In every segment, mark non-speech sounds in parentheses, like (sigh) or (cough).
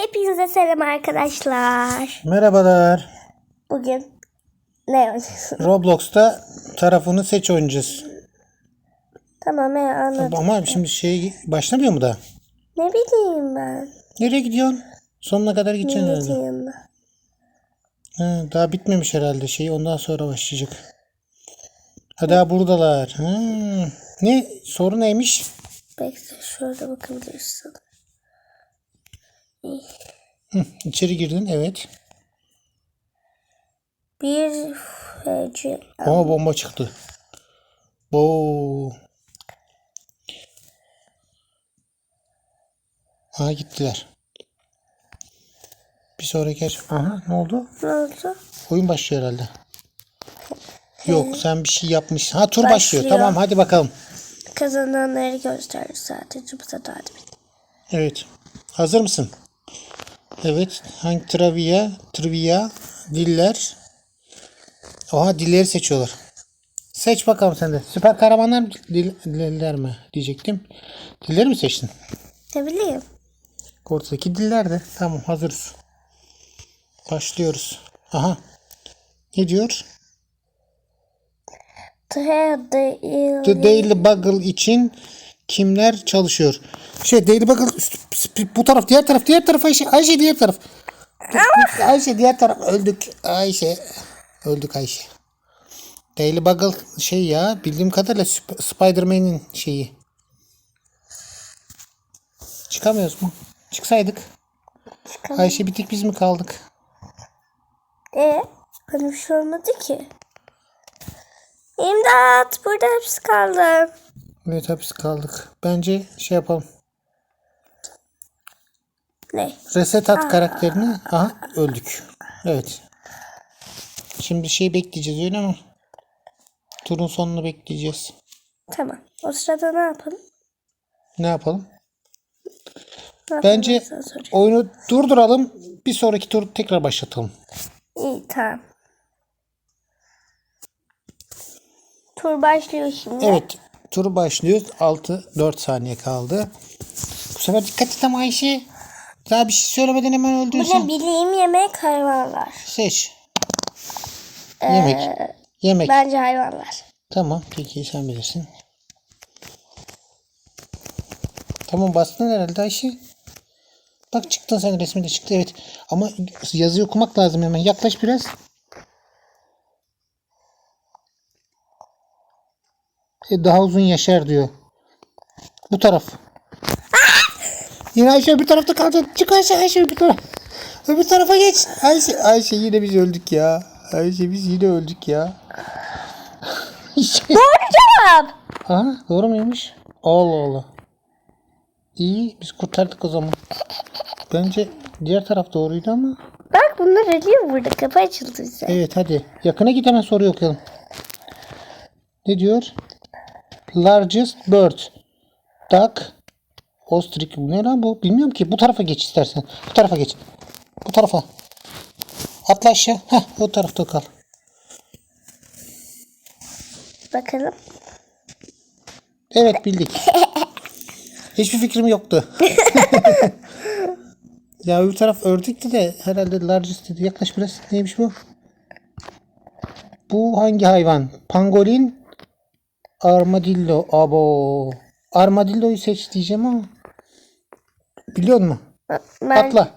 Hepinize selam arkadaşlar. Merhabalar. Bugün ne oynuyorsun? Roblox'ta tarafını seç oynayacağız. tamam ben anladım. Ama şimdi şey başlamıyor mu da? Ne bileyim ben. Nereye gidiyorsun? Sonuna kadar Ne gideceksin herhalde. bileyim ben. Ha, daha bitmemiş herhalde şey ondan sonra başlayacak. Ha daha buradalar. Ha. Ne? Soru neymiş? Bekle şurada bakabilirsin. Hı, içeri girdin evet. Bir feci. Ama bomba çıktı. Oo. Ha gittiler. Bir sonraki aç. Aha ne oldu? Ne oldu? Oyun başlıyor herhalde. Yok sen bir şey yapmışsın. Ha tur başlıyor. Başlıyor. Tamam hadi bakalım. Kazananları gösterir sadece takip et. Evet. Hazır mısın? Evet. Hangi trivia? Trivia. Diller. Oha dilleri seçiyorlar. Seç bakalım sen de. Süper kahramanlar mı? Dil, diller mi? Diyecektim. Dilleri mi seçtin? Ne bileyim. Ortadaki diller de. Tamam hazırız. Başlıyoruz. Aha. Ne diyor? The Daily. The Daily Bugle için kimler çalışıyor? Şey Daily Bugle üst- bu taraf diğer taraf diğer taraf Ayşe Ayşe diğer taraf. (laughs) Ayşe diğer taraf öldük Ayşe öldük Ayşe. Daily Bugle şey ya bildiğim kadarıyla Sp- Spider-Man'in şeyi. Çıkamıyoruz mu? Çıksaydık. Ayşe bir tek biz mi kaldık? E, hani bir şey olmadı ki. İmdat! Burada hepsi kaldı. Evet hapis kaldık. Bence şey yapalım. Ne? Reset at karakterini. Aha öldük. Evet. Şimdi şey bekleyeceğiz öyle mi? Turun sonunu bekleyeceğiz. Tamam. O sırada ne yapalım? Ne yapalım? Ne yapalım Bence sorayım. oyunu durduralım. Bir sonraki tur tekrar başlatalım. İyi tamam. Tur başlıyor şimdi. Evet. Tur başlıyoruz. 6 4 saniye kaldı. Bu sefer dikkat et ama Ayşe. Daha bir şey söylemeden hemen öldün Bu sen. ne bileyim yemek hayvanlar. Seç. Yemek. Yemek. Bence hayvanlar. Tamam peki sen bilirsin. Tamam bastın herhalde Ayşe. Bak çıktın sen resmi de çıktı evet. Ama yazıyı okumak lazım hemen. Yaklaş biraz. Daha uzun yaşar diyor. Bu taraf. Yine Ayşe bir tarafta kalacak. Çık Ayşe Ayşe bir taraf. Öbür tarafa geç. Ayşe, Ayşe yine biz öldük ya. Ayşe biz yine öldük ya. (laughs) Doğru cevap. Ha doğru muymuş? Allah Allah. İyi biz kurtardık o zaman. Bence diğer taraf doğruydu ama. Bak bunlar ölüyor burada. Kapı açıldı bize. Evet hadi. Yakına git hemen soruyu okuyalım. Ne diyor? Largest bird. Duck. Ostrich. Ne lan bu? Bilmiyorum ki. Bu tarafa geç istersen. Bu tarafa geç. Bu tarafa. Atla aşağı. Heh o tarafta kal. Bakalım. Evet bildik. (laughs) Hiçbir fikrim yoktu. (laughs) ya öbür taraf ördükti de herhalde largest dedi. Yaklaş biraz. Neymiş bu? Bu hangi hayvan? Pangolin, armadillo. Abo. Armadillo'yu seç diyeceğim ama. Biliyor musun? Ben Atla.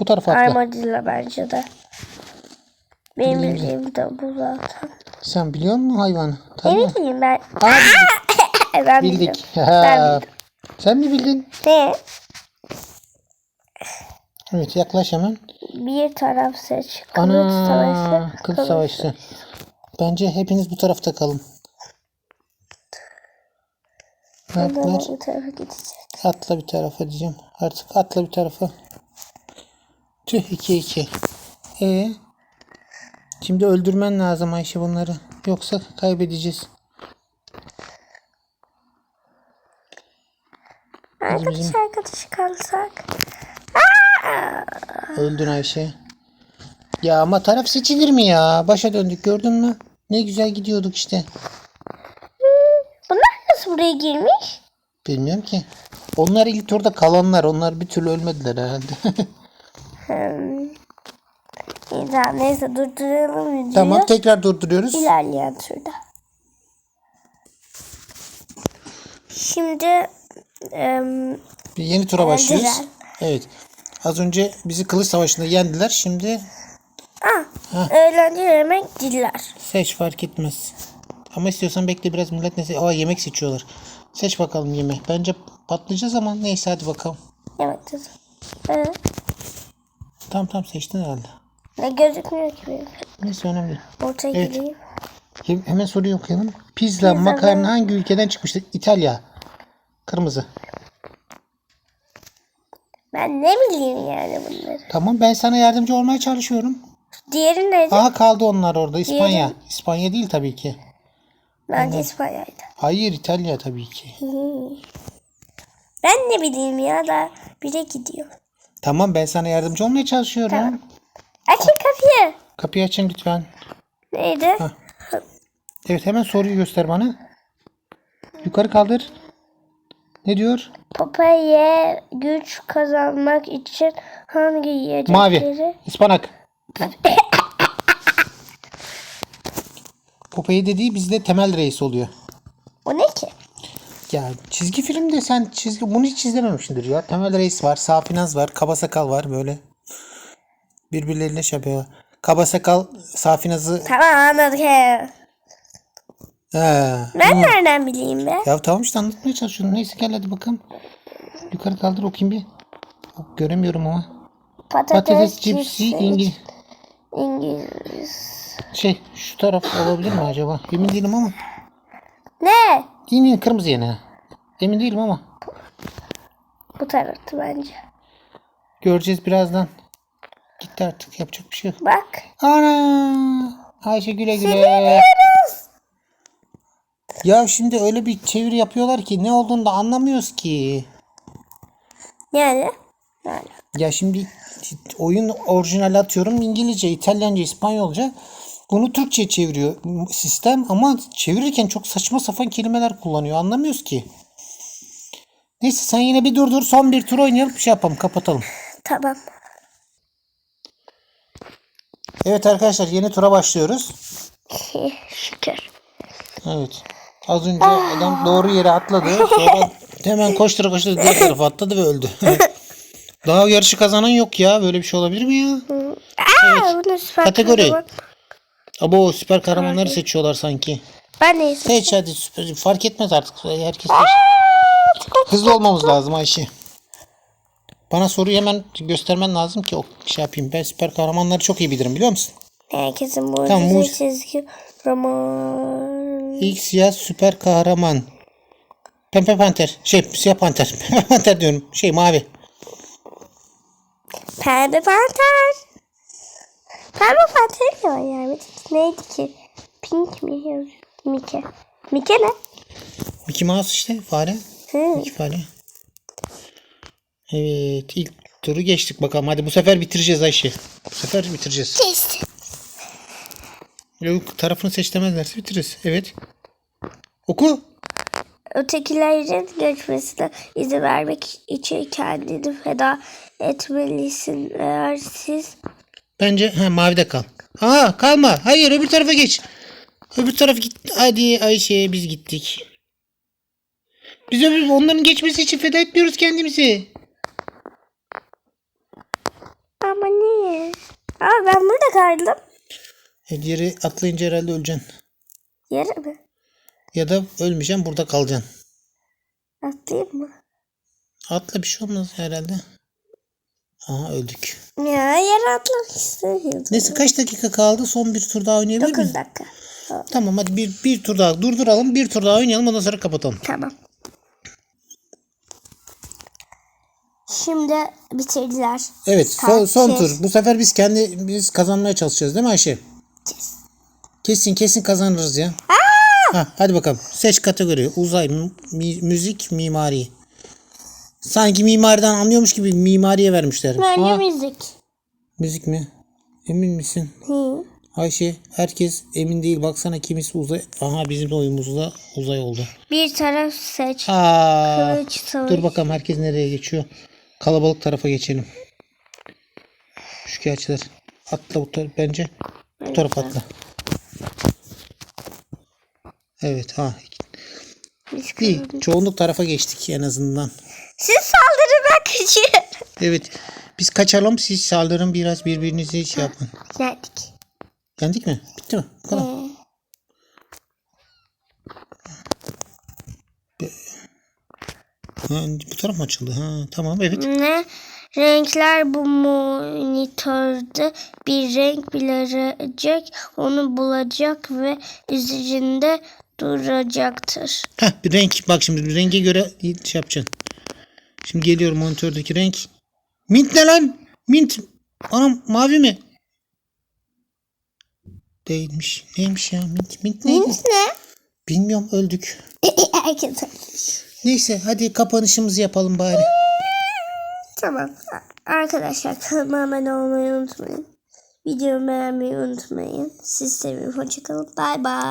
Bu tarafa atla. armadillo bence de. Benim bildiğim de bu zaten. Sen biliyor musun hayvanı? Ne Tamam. bileyim ben. Aa, (laughs) ben bildik. bildim. Bildim. Sen mi bildin? Ne? Evet yaklaş hemen. Bir taraf seç. Kılıç Ana savaşı. kılıç savaşı. Bence hepiniz bu tarafta kalın. Yaptılar? bu tarafa gidecek. Atla bir tarafa diyeceğim. Artık atla bir tarafa. Tüh 2 2. Ee, şimdi öldürmen lazım Ayşe bunları. Yoksa kaybedeceğiz. Arkadaş arkadaş kalsak. Öldün Ayşe. Ya ama taraf seçilir mi ya? Başa döndük gördün mü? Ne güzel gidiyorduk işte. Buraya girmiş? Bilmiyorum ki. Onlar ilk turda kalanlar. Onlar bir türlü ölmediler herhalde. (laughs) Hmm. İyi tamam neyse durduralım videoyu. Tamam tekrar durduruyoruz. İlerleyen turda. Şimdi em, Bir yeni tura başlıyoruz. Yendiler. Evet. Az önce bizi kılıç savaşında yendiler. Şimdi ah, eğlence yemek diller. seç fark etmez. Ama istiyorsan bekle biraz millet ne se- Aa yemek seçiyorlar. Seç bakalım yemek. Bence patlayacağız ama neyse hadi bakalım. Yemek. Evet. Tamam tamam seçtin herhalde. Ne gözükmüyor ki benim. Neyse önemli değil. Ortaya Evet. gireyim. Hem- Hemen soruyu okuyalım. Pizza, makarna hangi ülkeden çıkmıştır? İtalya. Kırmızı. Ben ne bileyim yani bunları. Tamam ben sana yardımcı olmaya çalışıyorum. Diğeri neydi? Aha kaldı onlar orada. İspanya. İspanya değil tabii ki. Bence İspanya'ydı. Hayır İtalya tabii ki. Ben ne bileyim ya da bire gidiyor. Tamam ben sana yardımcı olmaya çalışıyorum. Tamam. Açın kapıyı. Kapıyı açın lütfen. Neydi? Evet hemen soruyu göster bana. Yukarı kaldır. Ne diyor? Popeye güç kazanmak için hangi yiyecekleri? Mavi. Ispanak. (laughs) Popeye dediği bizde temel reis oluyor. O ne ki? Ya çizgi filmde sen çizgi bunu hiç izlememişsindir ya. Temel Reis var, Safinaz var, Kaba Sakal var böyle. Birbirleriyle şey yapıyorlar. Kaba Sakal Safinaz'ı Tamam anladık he. He. Ben nereden bileyim be? Ya tamam işte anlatmaya çalışıyorum. Neyse gel hadi bakalım. Yukarı kaldır okuyayım bir. Göremiyorum ama. Patates, cipsi, İngiliz. İngiliz. Şey şu taraf olabilir mi acaba? Emin değilim ama. Ne? Yine kırmızı yine. Emin değilim ama. Bu taraftı bence. Göreceğiz birazdan. Gitti artık yapacak bir şey yok. Bak. Ana! Ayşe güle güle. Ya şimdi öyle bir çeviri yapıyorlar ki ne olduğunu da anlamıyoruz ki. Yani. Yani. Ya şimdi oyun orijinali atıyorum İngilizce, İtalyanca, İspanyolca. Bunu Türkçe çeviriyor sistem ama çevirirken çok saçma sapan kelimeler kullanıyor. Anlamıyoruz ki. Neyse sen yine bir durdur son bir tur oynayalım şey yapalım kapatalım. Tamam. Evet arkadaşlar yeni tura başlıyoruz. Şükür. Evet. Az önce adam doğru yere atladı. Sonra (laughs) hemen koştura koştura diğer tarafa atladı ve öldü. (laughs) Daha yarışı kazanan yok ya. Böyle bir şey olabilir mi ya? Aa, süper Kategori. Abo süper kahramanları seçiyorlar sanki. Ben neyse. Seç hadi süper. Fark etmez artık. Herkes seç. Hızlı olmamız lazım Ayşe. Bana soruyu hemen göstermen lazım ki o şey yapayım. Ben süper kahramanları çok iyi bilirim biliyor musun? Herkesin bu Tamam, muz- çizgi roman. İlk siyah süper kahraman. Pembe panter. Şey siyah panter. (laughs) Pembe panter diyorum. Şey mavi. Pembe panter. Pembe panter ne var yani? Neydi ki? Pink mi yazıyor? Mike. Mike ne? Mickey Mouse işte fare. Hı. İki fare. Evet ilk turu geçtik bakalım. Hadi bu sefer bitireceğiz Ayşe. Bu sefer bitireceğiz. Geçti. Yok tarafını seç demezlerse bitiririz. Evet. Oku. Ötekilerin geçmesine izin vermek için kendini feda etmelisin. Eğer siz Bence ha, mavide kal. Aa kalma. Hayır öbür tarafa geç. Öbür taraf git. Hadi Ayşe biz gittik. Biz öbür, onların geçmesi için feda etmiyoruz kendimizi. ama niye? Aa ben burada kaldım. E, diğeri atlayınca herhalde öleceksin. Yere mi? Ya da ölmeyeceksin burada kalacaksın. Atlayayım mı? Atla bir şey olmaz herhalde. Aha öldük. Ya yere atlamak istemiyorum. Neyse kaç dakika kaldı? Son bir tur daha oynayabilir 9 miyiz? dakika. Tamam hadi bir, bir tur daha durduralım. Bir tur daha oynayalım ondan sonra kapatalım. Tamam. Şimdi bitirdiler. Evet son, son tur. Bu sefer biz kendi biz kazanmaya çalışacağız değil mi Ayşe? Kesin kesin kazanırız ya. Ha, hadi bakalım. Seç kategori. Uzay, mi- müzik, mimari. Sanki mimariden anlıyormuş gibi mimariye vermişler. Bence Aa, müzik. müzik mi? Emin misin? Hı. Ayşe herkes emin değil. Baksana kimisi uzay. Aha bizim de oyumuzda uzay oldu. Bir taraf seç. Aa, Kılıç savaş. dur bakalım herkes nereye geçiyor. Kalabalık tarafa geçelim. üçkağıtçılar. Atla bu taraf bence. Bu taraf atla. Evet ha. Biz İyi. Çoğunluk tarafa geçtik en azından. Siz saldırın ben kaçıyorum. Evet. Biz kaçalım siz saldırın biraz birbirinizi şey yapın. Geldik. Yendik mi? Bitti mi? Bu kadar. Ee, Ha, bu taraf mı açıldı? Ha, tamam evet. ne? Renkler bu monitörde bir renk bilecek, onu bulacak ve üzerinde duracaktır. Heh, bir renk. Bak şimdi renge göre şey yapacaksın. Şimdi geliyor monitördeki renk. Mint ne lan? Mint. Anam mavi mi? Değilmiş. Neymiş ya? Mint, mint neydi? Mint ne? Bilmiyorum öldük. (laughs) Herkes Neyse hadi kapanışımızı yapalım bari. (laughs) Tamam. Arkadaşlar kanalıma abone olmayı unutmayın. Videomu beğenmeyi unutmayın. Siz seviyorum. Hoşçakalın. Bay bay.